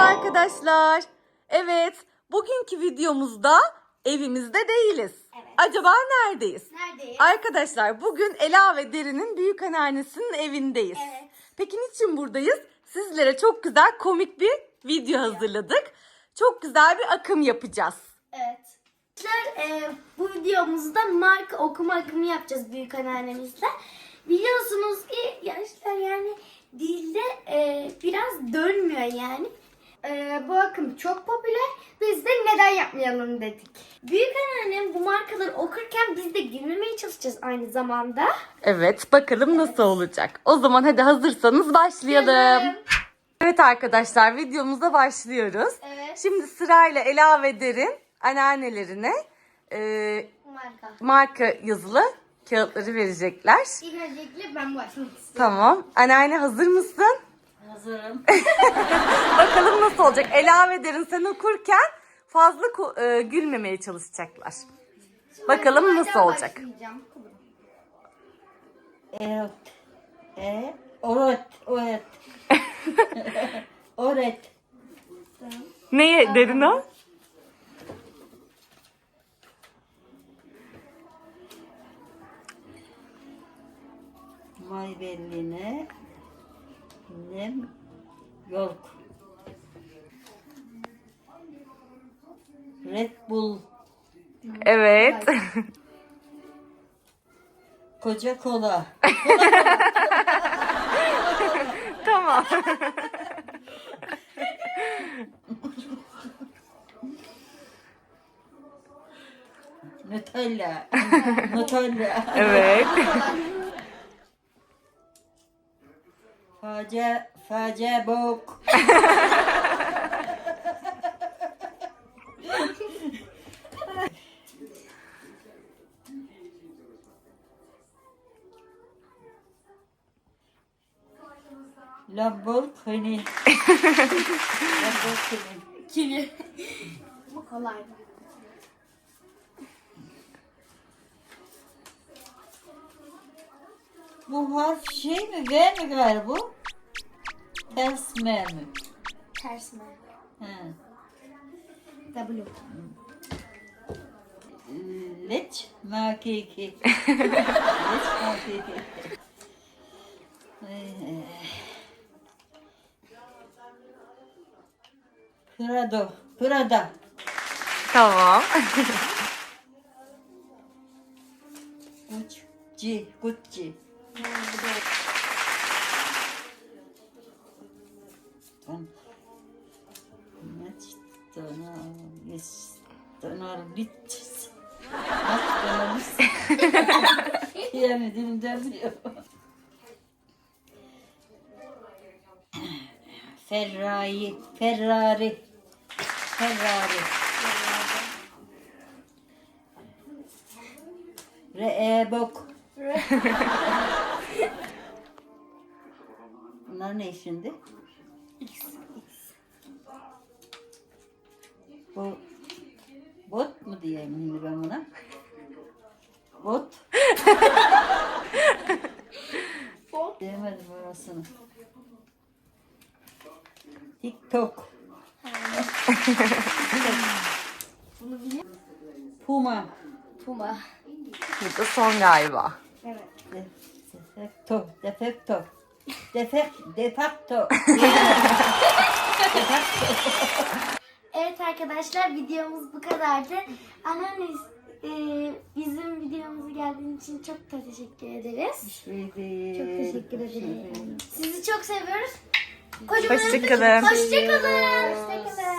arkadaşlar. Evet, bugünkü videomuzda evimizde değiliz. Evet. Acaba neredeyiz? Neredeyiz? Arkadaşlar bugün Ela ve Derin'in büyük anneannesinin evindeyiz. Evet. Peki niçin buradayız? Sizlere çok güzel komik bir video hazırladık. Çok güzel bir akım yapacağız. Evet. Arkadaşlar e, bu videomuzda marka okuma akımı yapacağız büyük anneannemizle. Biliyorsunuz ki yaşlar yani dilde e, biraz dönmüyor yani. E, bu akım çok popüler. Biz de neden yapmayalım dedik. Büyük anneannem bu markaları okurken biz de gülmemeye çalışacağız aynı zamanda. Evet, bakalım nasıl olacak. O zaman hadi hazırsanız başlayalım. Evet arkadaşlar videomuza başlıyoruz. Evet. Şimdi sırayla Ela ve Derin anneannelerine e, Marka. marka yazılı kağıtları verecekler. İlk öncelikle ben başlamak istiyorum. Tamam. Anneanne hazır mısın? Hazırım. Bakalım nasıl olacak. Ela ve Derin sen okurken fazla e, gülmemeye çalışacaklar. Bakalım nasıl olacak. Başlayacağım. Evet. E, oret, oret. oret. Neye Derin o? May belline. Nem. Yolk. Red Bull. Evet. Koca kola. tamam. Nutella. Nutella. Evet. Face, face bok. Lamborghini. Lamborghini. Kili. Bu kolaydı. Bu harf şey mi? V mi gayrı bu? Ters M mi? Ters mi? He. W. Leç makiki. Leç makiki. Prado. Prada. tamam. Gucci. Gucci. Ton. Tonar. Litz. Yani dilimden biliyor. Ferrari. Ferrari. Ferrari. Reebok. Bunlar ne şimdi? Bu mu diyeyim şimdi ben buna? Bot. Bot. Diyemedim orasını. TikTok. Bunu biliyor Puma. Puma. Bu da son galiba. Evet. De- Defekto. Defekto. Defek, defakto. Evet arkadaşlar videomuz bu kadardı. Anneanne e, bizim videomuza geldiğin için çok da teşekkür ederiz. Şeydi. Çok teşekkür ederim. Sizi çok seviyoruz. Kocaman Hoşçakalın. Hoşçakalın. Hoşçakalın.